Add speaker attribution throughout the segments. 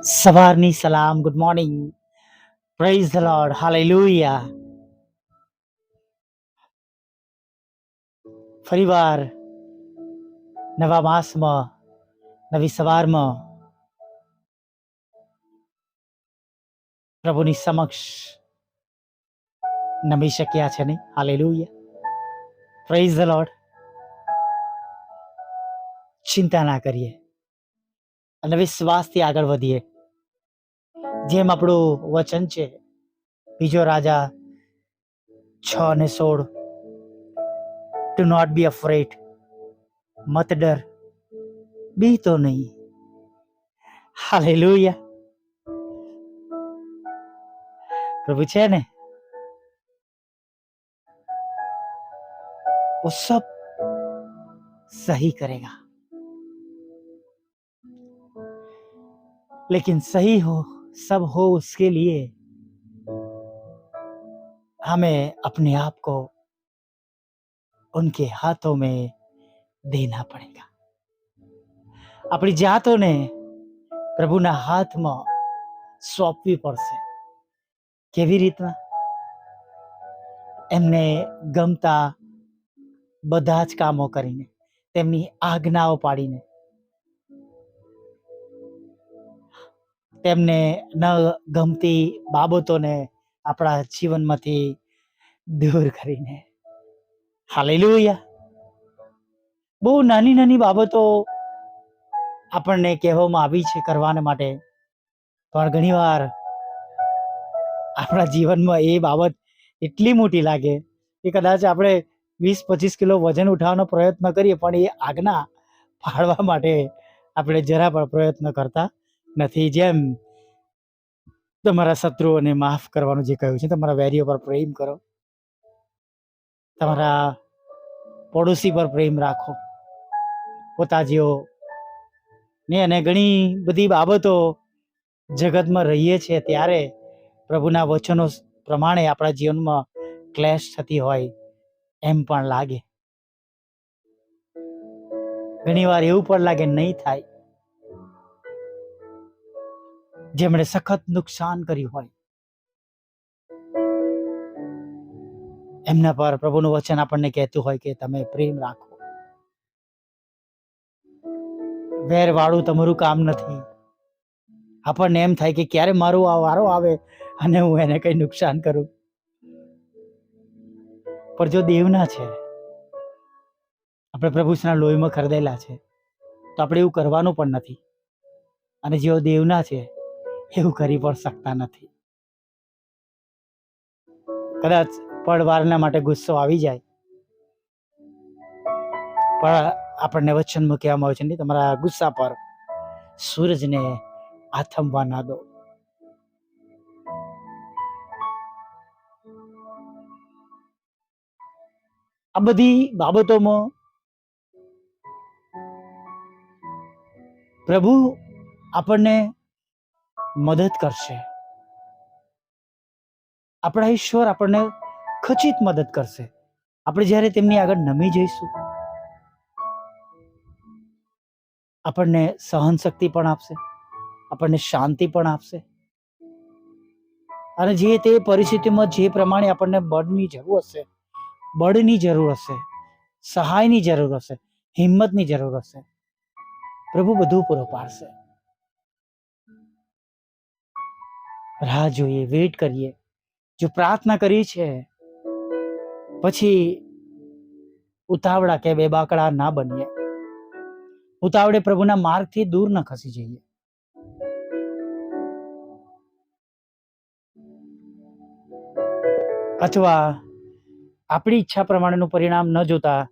Speaker 1: સવારની સલામ good morning praise the Lord hallelujah ફરીવાર નવા માસમાં, નવી સવારમાં પ્રભુની સમક્ષ નમી શક્યા છે નહીં હાલેલુયા પ્રેઝ ધ લોર્ડ ચિંતા ના કરીએ. અને વિશ્વાસથી આગળ વધીએ જેમ આપણું વચન છે બીજો રાજા છ અને સોળ ટુ નોટ બી અફ્રેડ મત ડર બી તો નહીં હાલેલુયા પ્રભુ છે ને वो सब सही करेगा लेकिन सही हो सब हो उसके लिए हमें अपने आप को उनके हाथों में देना पड़ेगा આપણી જાતોને પ્રભુના હાથમાં સોંપવી પડશે કેવી રીતના એમને ગમતા બધા જ કામો કરીને તેમની આજ્ઞાઓ પાડીને તેમને ન ગમતી બાબતોને આપણા જીવનમાંથી દૂર કરીને. હાલેલુયા. બહુ નાની નાની બાબતો આપણને કહેવામાં આવી છે કરવાને માટે. પણ ઘણીવાર આપણા જીવનમાં એ બાબત એટલી મોટી લાગે કે કદાચ આપણે વીસ પચીસ કિલો વજન ઉઠાવવાનો પ્રયત્ન કરીએ પણ એ આજ્ઞા ફાળવા માટે આપણે જરા પણ પ્રયત્ન કરતા નથી. જેમ તમારા શત્રુઓને માફ કરવાનું જે કહ્યું છે, તમારા વેરીઓ પર પ્રેમ કરો. તમારા પડોશી પર પ્રેમ રાખો. પોતા જેઓ ને અને ઘણી બધી બાબતો જગતમાં રહીએ છીએ, ત્યારે પ્રભુના વચનો પ્રમાણે આપણા જીવનમાં ક્લેશ થતી હોય એમ પણ લાગે. ઘણીવાર એવું પણ લાગે નહીં થાય જેમણે સખત નુકસાન કર્યું હોય. એમના પર પ્રભુનું વચન આપણને કહેતું હોય કે તમે પ્રેમ રાખો. વેર વાળું તમારું કામ નથી. આપણને એમ થાય કે ક્યારે મારો આ વારો આવે અને હું એને કઈ નુકસાન કરું? પણ જો દેવના છે, આપણે પ્રભુના લોહીમાં ખરીદેલા છે, તો આપણે એવું કરવાનું પણ નથી. અને જેઓ દેવના છે એવું કરી પણ શકતા નથી. કદાચ પડવારના માટે ગુસ્સો આવી જાય. પણ આપણને વચન કહેવામાં આવે છે નહીં તમારા ગુસ્સા પર સૂરજને આથમવા ના દો. આ બધી બાબતોમાં પ્રભુ આપણને મદદ કરશે. આપણા ઈશ્વર આપણને ખચિત મદદ કરશે. આપણે જ્યારે તેમની આગળ નમી જઈશું, આપણને સહન શક્તિ પણ આપશે, આપણને શાંતિ પણ આપશે. અને જે તે પરિસ્થિતિમાં જે પ્રમાણે આપણને બળની જરૂર હશે, બળની જરૂર હશે, સહાયની જરૂર હશે, હિંમતની જરૂર હશે, પ્રભુ બધું પૂરો પાડશે. રાહ જોઈએ વેટ કરીએ. જો પ્રાર્થના કરી છે, પછી ઉતાવળા કે બે બાકડા ના બનીએ. ઉતાવળે પ્રભુના માર્ગથી દૂર ન ખસી જઈએ. અથવા આપણી ઈચ્છા પ્રમાણેનું પરિણામ ન જોતા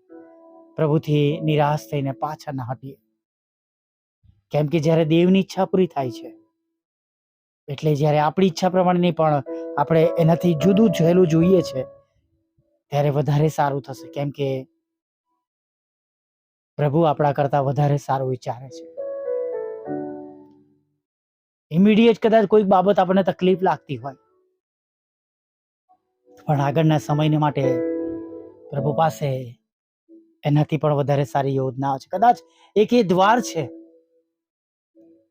Speaker 1: પ્રભુથી નિરાશ થઈને પાછા ન હટીએ. કેમ કે જ્યારે દેવની ઈચ્છા પૂરી થાય છે એટલે જ્યારે આપણી ઈચ્છા પ્રમાણેની પણ આપણે એનાથી જુદું જોયેલું જોઈએ છે, ત્યારે વધારે સારું થશે. કેમ કે પ્રભુ આપણા કરતા વધારે સારું વિચારે છે. ઇમિડિયેટ કદાચ કોઈક બાબત આપણને તકલીફ લાગતી હોય, પણ આગળના સમયને માટે પ્રભુ પાસે એનાથી પણ વધારે સારી યોજનાઓ છે. કદાચ એક એ દ્વાર છે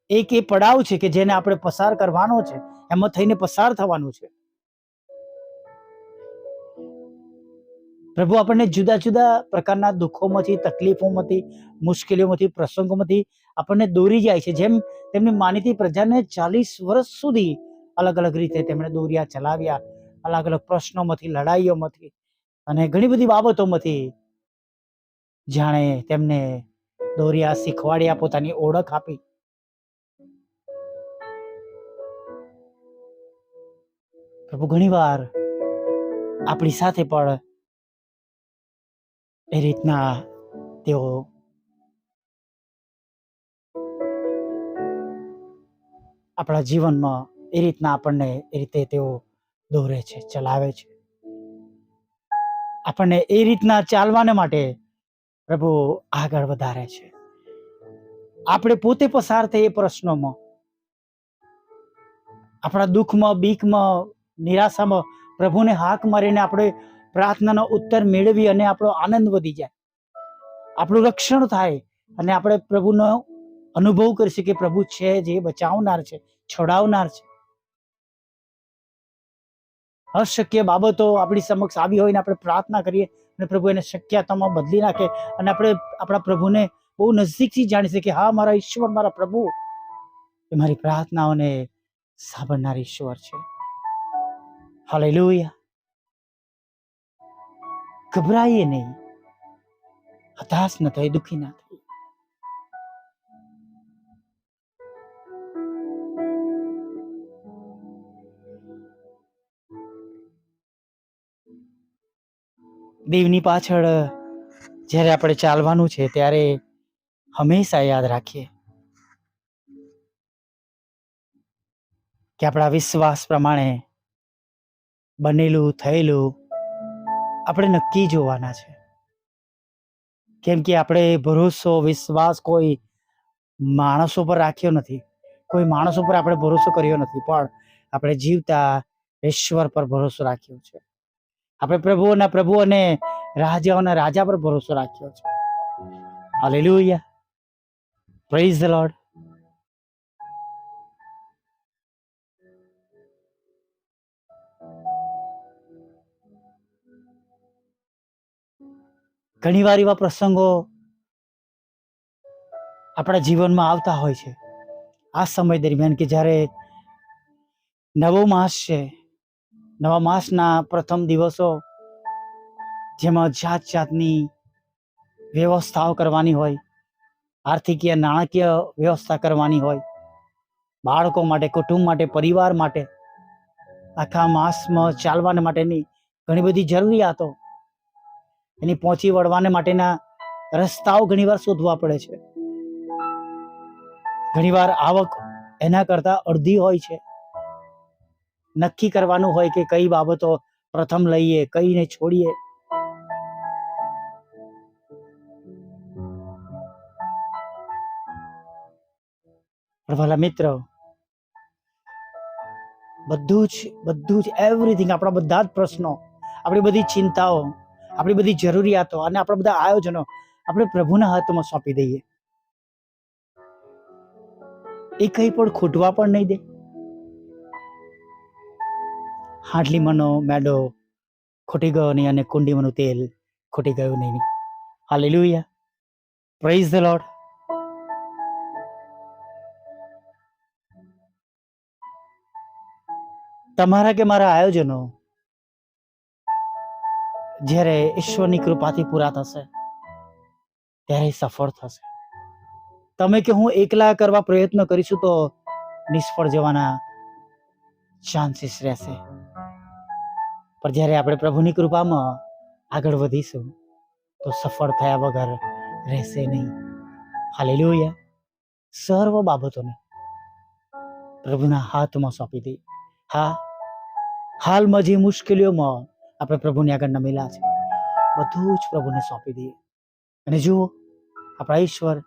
Speaker 1: એક એ પડાવ છે કે જેને આપણે પસાર કરવાનો છે, એમાં થઈને પસાર થવાનું છે. પ્રભુ આપણને જુદા જુદા પ્રકારના દુઃખોમાંથી, તકલીફોમાંથી, મુશ્કેલીઓમાંથી, પ્રસંગોમાંથી આપણને દોરી જાય છે. જેમ તેમની માનીતી પ્રજાને ચાલીસ વર્ષ સુધી અલગ અલગ રીતે તેમણે દોર્યા ચલાવ્યા, અલગ અલગ પ્રશ્નોમાંથી, લડાઈઓમાંથી અને ઘણી બધી બાબતોમાંથી જાણે તેમને દોર્યા શીખવાડ્યા, પોતાની ઓળખ આપી. પ્રભુ, ઘણીવાર આપણી સાથે પણ એ રીતના તેઓ આપણા જીવનમાં એ રીતના આપણને એ રીતે તેઓ દોરે છે, ચલાવે છે. આપણને એ રીતના ચાલવાને માટે પ્રભુ આગળ વધારે છે. આપણે પોતે પસાર થઈએ પ્રશ્નોમાં. આપણા દુઃખમાં, બીકમાં નિરાશામાં પ્રભુને હાક મારીને આપણે પ્રાર્થનાનો ઉત્તર મેળવી અને આપણો આનંદ વધી જાય. આપણું રક્ષણ થાય અને આપણે પ્રભુનો અનુભવ કરીશું કે પ્રભુ છે જે બચાવનાર છે, છોડાવનાર છે. અશક્ય બાબતો આપણી સમક્ષ આવી હોય ને આપણે પ્રાર્થના કરીએ અને પ્રભુ એને શક્યતામાં બદલી નાખે અને આપણે આપણા પ્રભુને બહુ નજીકથી જાણી શકીએ હા, મારા ઈશ્વર, મારા પ્રભુ. એ મારી પ્રાર્થનાઓને સાંભળનાર ઈશ્વર છે. હાલેલુયા ગભરાઈએ નહીં હતાશ ન થઈ દુઃખી ના થઈ દેવની પાછળ, જ્યારે આપણે ચાલવાનું છે, ત્યારે હંમેશા યાદ રાખીએ કે આપણા વિશ્વાસ પ્રમાણે બનેલું, થયેલું, આપણે નક્કી જોવાના છે. કેમ કે આપણે ભરોસો, વિશ્વાસ કોઈ માણસો પર રાખ્યો નથી. કોઈ માણસ ઉપર આપણે ભરોસો કર્યો નથી, પણ આપણે જીવતા ઈશ્વર પર ભરોસો રાખ્યો છે. આપણે પ્રભુઓના પ્રભુ અને રાજાઓના રાજા પર ભરોસો રાખ્યો છે. હાલેલુયા પ્રેઝ ધ લોર્ડ ઘણીવાર એવા પ્રસંગો આપણા જીવનમાં આવતા હોય છે. આ સમય દરમિયાન કે જ્યારે નવો માસ છે, નવા માસના પ્રથમ દિવસો જેમાં જાત જાતની વ્યવસ્થાઓ કરવાની હોય આર્થિકીય નાણાકીય વ્યવસ્થા કરવાની હોય, બાળકો માટે, કુટુંબ માટે, પરિવાર માટે, આખા માસમાં ચાલવાને માટેની ઘણી બધી જરૂરિયાતો એની પહોંચી વળવાને માટેના રસ્તાઓ ઘણીવાર શોધવા પડે છે. ઘણીવાર આવક એના કરતા અડધી હોય છે. નક્કી કરવાનું હોય કે કઈ બાબતો પ્રથમ લઈએ, કઈને છોડીએ. ભલા મિત્ર, બધું જ બધું જ એવરીથિંગ આપણા બધા જ પ્રશ્નો, આપણી બધી ચિંતાઓ આપણી બધી જરૂરિયાતો અને આપણા બધા આયોજનો આપણે પ્રભુના હાથમાં સોંપી દઈએ. એ કંઈ પણ ખૂટવા પણ નહીં દે. હાડલીમાંનો મેડો, ખૂટી ગયો નહીં અને કુંડીમાંનું તેલ ખૂટી ગયું નહીં. હા હાલેલુયા. પ્રેઝ ધ લોડ તમારા કે મારા આયોજનો જ્યારે ઈશ્વરની કૃપાથી પૂરા થશે, ત્યારે સફળ થશે. તમે કે હું એકલા કરવા પ્રયત્ન કરીશું તો નિષ્ફળ જવાના ચાન્સીસ રહેશે. પણ જ્યારે આપણે પ્રભુની કૃપામાં આગળ વધીશું, તો સફળ થયા વગર રહેશે નહીં. હાલેલુયા. સર્વ બાબતોને પ્રભુના હાથમાં સોંપી દઈ હા, હાલમાં જે મુશ્કેલીઓમાં આપણે પ્રભુની આગળ નમેલા છે. બધું જ પ્રભુને સોંપી દઈએ. અને જુઓ, આપણા ઈશ્વર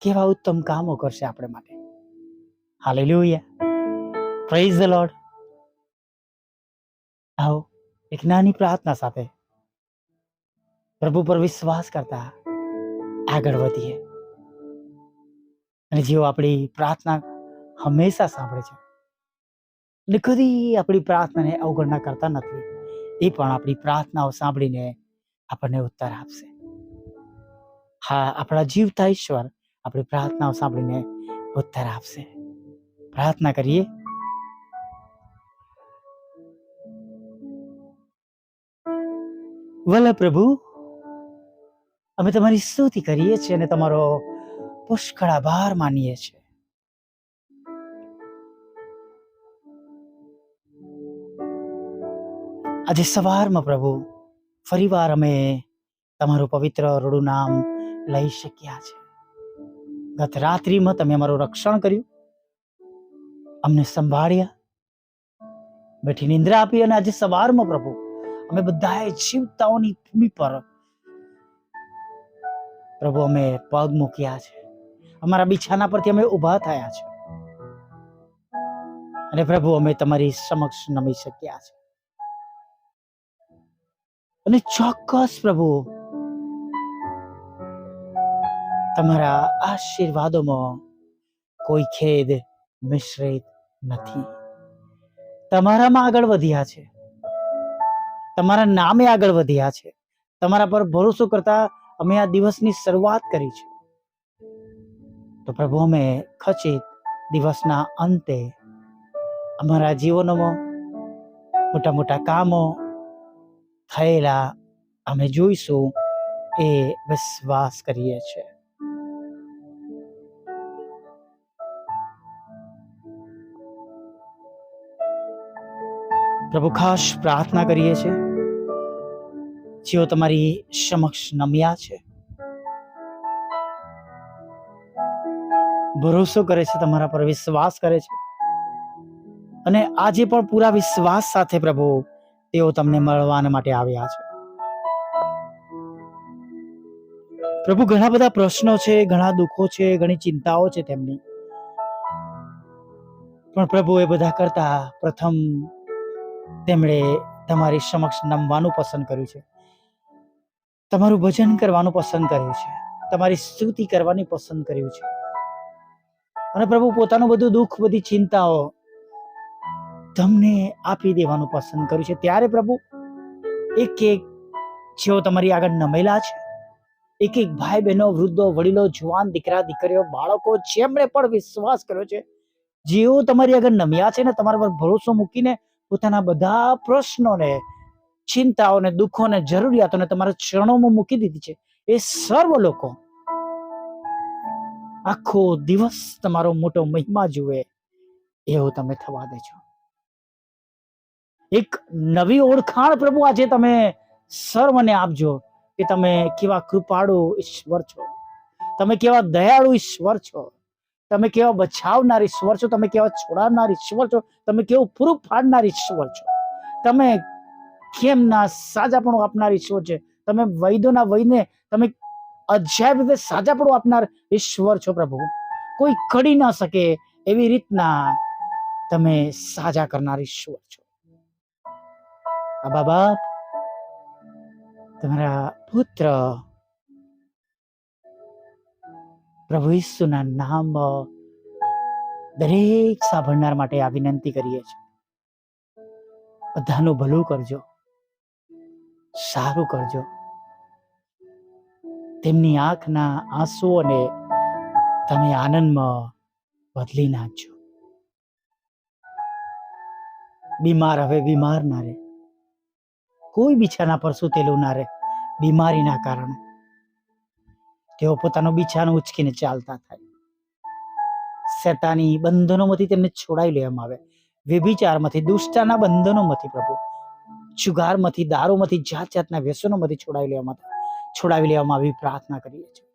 Speaker 1: કેવા ઉત્તમ કામો કરશે આપણે માટે. હાલેલુયા. પ્રેઝ ધ લોર્ડ આવો, એક નાની પ્રાર્થના સાથે પ્રભુ પર વિશ્વાસ કરતા આગળ વધીએ. અને જેઓ આપણી પ્રાર્થના હંમેશા સાંભળે છે. અને કદી આપણી પ્રાર્થનાને અવગણના કરતા નથી. એ પણ આપણી પ્રાર્થનાઓ સાંભળીને આપણને ઉત્તર આપશે. હા, આપણા જીવતા ઈશ્વર આપણી પ્રાર્થનાઓ સાંભળીને ઉત્તર આપશે. પ્રાર્થના કરીએ. વલ પ્રભુ, અમે તમારી સ્તુતિ કરીએ છીએ અને તમારો પુષ્કળ આભાર માનીએ છીએ. આજે સવારમાં પ્રભુ, ફરીવાર અમે તમારું પવિત્ર રૂડું નામ લઈ શક્યા છે. ગત રાત્રિમાં તમે અમારું રક્ષણ કર્યું. અમને સંભાળ્યા. બેઠી નિંદ્રા આપી અને આજે સવારમાં પ્રભુ, અમે બધાએ જીવતાઓની ભૂમિ પર પ્રભુ અમે પગ મૂક્યા છે. અમારા બિછાના પરથી અમે ઊભા થયા છે. અને પ્રભુ અમે તમારી સમક્ષ નમી શક્યા છે. અને ચોક્કસ પ્રભુ, તમારા આશીર્વાદોમાં કોઈ ખેદ મિશ્રિત નથી. તમારામાં આગળ વધ્યા છે. તમારા નામે આગળ વધ્યા છે. તમારા પર ભરોસો કરતા અમે આ દિવસની શરૂઆત કરી છે. તો પ્રભુ, અમે ખચિત દિવસના અંતે અમારા જીવનોમાં મોટા મોટા કામો થયેલા અમે જોઈશું એ વિશ્વાસ કરીએ છીએ. પ્રભુ, ખાસ પ્રાર્થના કરીએ છીએ, જેઓ તમારી સમક્ષ નમ્યા છે. ભરોસો કરે છે, તમારા પર વિશ્વાસ કરે છે. અને આજે પણ પૂરા વિશ્વાસ સાથે પ્રભુ તેઓ તમને મળવાના માટે આવ્યા છે. પ્રભુ, ઘણા બધા પ્રશ્નો છે, ઘણા દુઃખો છે, ઘણી ચિંતાઓ છે તેમની. પણ પ્રભુ, એ બધા કરતા પ્રથમ તેમણે તમારી સમક્ષ નમવાનું પસંદ કર્યું છે. તમારું ભજન કરવાનું પસંદ કર્યું છે. તમારી સ્તુતિ કરવાની પસંદ કર્યું છે. અને પ્રભુ, પોતાનું બધું દુઃખ, બધી ચિંતાઓ તમને આપી દેવાનું પસંદ કર્યું છે. ત્યારે પ્રભુ, એક એક જેઓ તમારી આગળ નમેલા છે, એક એક ભાઈ બહેનો વૃદ્ધો, વડીલો, જુવાન, દીકરા, દીકરીઓ, બાળકો, જેમણે પણ વિશ્વાસ કર્યો છે, જેઓ તમારી આગળ નમ્યા છે ને તમારા પર ભરોસો મૂકીને પોતાના બધા પ્રશ્નોને, ચિંતાઓને, દુઃખોને, જરૂરિયાતોને તમારા ચરણોમાં મૂકી દીધી છે. એ સર્વ લોકો આખો દિવસ તમારો મોટો મહિમા જુએ, એવું તમે થવા દેજો એક નવી ઓળખાણ પ્રભુ આજે તમે સર્વને આપજો કે તમે કેવા કૃપાળુ ઈશ્વર છો. તમે કેવા દયાળુ ઈશ્વર છો. તમે કેવા બચાવનાર ઈશ્વર છો. તમે કેવા છોડાવનાર ઈશ્વર છો. તમે કેવું પૂરું પાડનાર ઈશ્વર છો. તમે કેમના સાજાપણું આપનાર ઈશ્વર છે. તમે વૈદોના વૈને તમે અજાયબ રીતે સાજાપણું આપનાર ઈશ્વર છો પ્રભુ. કોઈ કડી ના શકે એવી રીતના તમે સાજા કરનાર ઈશ્વર છો. આ બાબા, તમારા પુત્ર પ્રભુ ઈસુના નામ દરેક સાંભળનાર માટે આ વિનંતી કરીએ છીએ. બધાનું ભલું કરજો, સારું કરજો. તેમની આંખના આંસુઓને તમે આનંદમાં બદલી નાખજો. બીમાર હવે બીમાર ના રહે. કોઈ બિછાના પર સૂતેલું ના રહે, બીમારીના કારણે. તેઓ પોતાનો બિછાનો ઉચકીને ચાલતા થાય. શેતાની બંધનોમાંથી તેમને છોડાવી લેવામાં આવે. વ્યભિચારમાંથી, દુષ્ટાના બંધનોમાંથી પ્રભુ. જુગારમાંથી, દારૂમાંથી જાત જાતના વ્યસનોમાંથી છોડાવી લેવામાં છોડાવી લેવામાં આવી પ્રાર્થના કરીએ છીએ.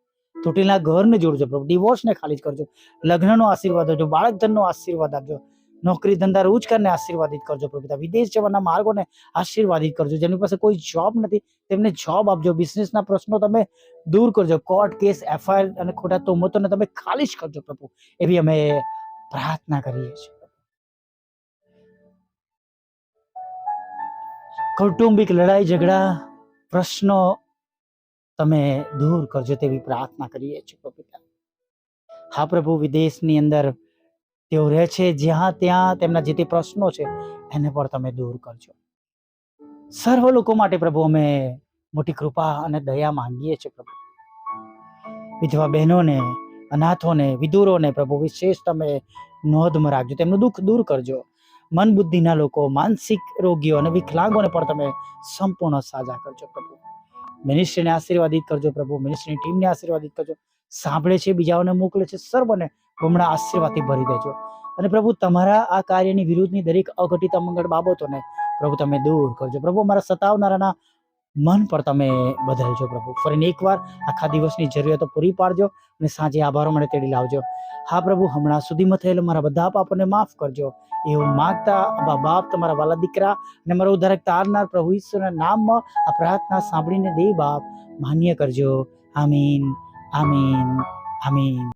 Speaker 1: તૂટેલા ઘરને જોડજો પ્રભુ. ડિવોર્સને ખાલી કરજો. લગ્નનો આશીર્વાદ આપજો. બાળક ધનનો આશીર્વાદ આપજો. નોકરી ધંધા રોજગારને આશીર્વાદિત કરજો પ્રભુતા. વિદેશ જવાના માર્ગોને આશીર્વાદિત કરજો. જેની પાસે કોઈ જોબ નથી, તેમને જોબ આપજો. બિઝનેસના પ્રશ્નો તમે દૂર કરજો. કોર્ટ કેસ એફઆઈઆર અને ખોટા તોમતોને તમે ખાલી જ કરજો પ્રભુ. એવી અમે પ્રાર્થના કરીએ છીએ. કૌટુંબિક લડાઈ, ઝઘડા, પ્રશ્નો તમે દૂર કરજો તેવી પ્રાર્થના કરીએ છીએ પ્રભુતા. હા પ્રભુ, વિદેશની અંદર તેઓ રહે છે જ્યાં ત્યાં તેમના જે તે પ્રશ્નો છે, એને પણ તમે દૂર કરજો. સર્વ લોકો માટે પ્રભુ, અમે મોટી કૃપા અને દયા માંગીએ છીએ પ્રભુ. વિધવા બહેનોને, અનાથોને વિદુરોને પ્રભુ, વિશેષ તમે નોંધમાં રાખજો, તેમનું દુઃખ દૂર કરજો. મન બુદ્ધિના લોકો, માનસિક રોગીઓ અને વિકલાંગોને પણ તમે સંપૂર્ણ સાજા કરજો પ્રભુ. મિનિસ્ટ્રીને આશીર્વાદિત કરજો પ્રભુ, મિનિસ્ટ્રીની ટીમને આશીર્વાદિત કરજો. સાંભળે છે, બીજાઓને મોકલે છે, સર્વને બમણા આશીર્વાદથી ભરી દેજો. અને પ્રભુ, તમારા આ કાર્યની વિરુદ્ધની દરેક અઘટિત અમંગળ બાબતોને પ્રભુ, તમે દૂર કરજો. પ્રભુ, અમારા સતાવનારાના મન પર તમે બદલજો પ્રભુ. ફરીને એકવાર આખા દિવસની જરૂરિયાતો પૂરી પાડજો અને સાંજે આભારો મને તેડી લાવજો. હા પ્રભુ, હમણાં સુધીમાં થયેલા મારા બધા પાપોને માફ કરજો. એવું માગતા અબા બાપ, તમારા વાલા દીકરા અને મારો ઉદ્ધારક તારનાર પ્રભુ ઈશ્વરના નામમાં આ પ્રાર્થના સાંભળીને દે બાપ માન્ય કરજો. આમીન આમીન આમીન.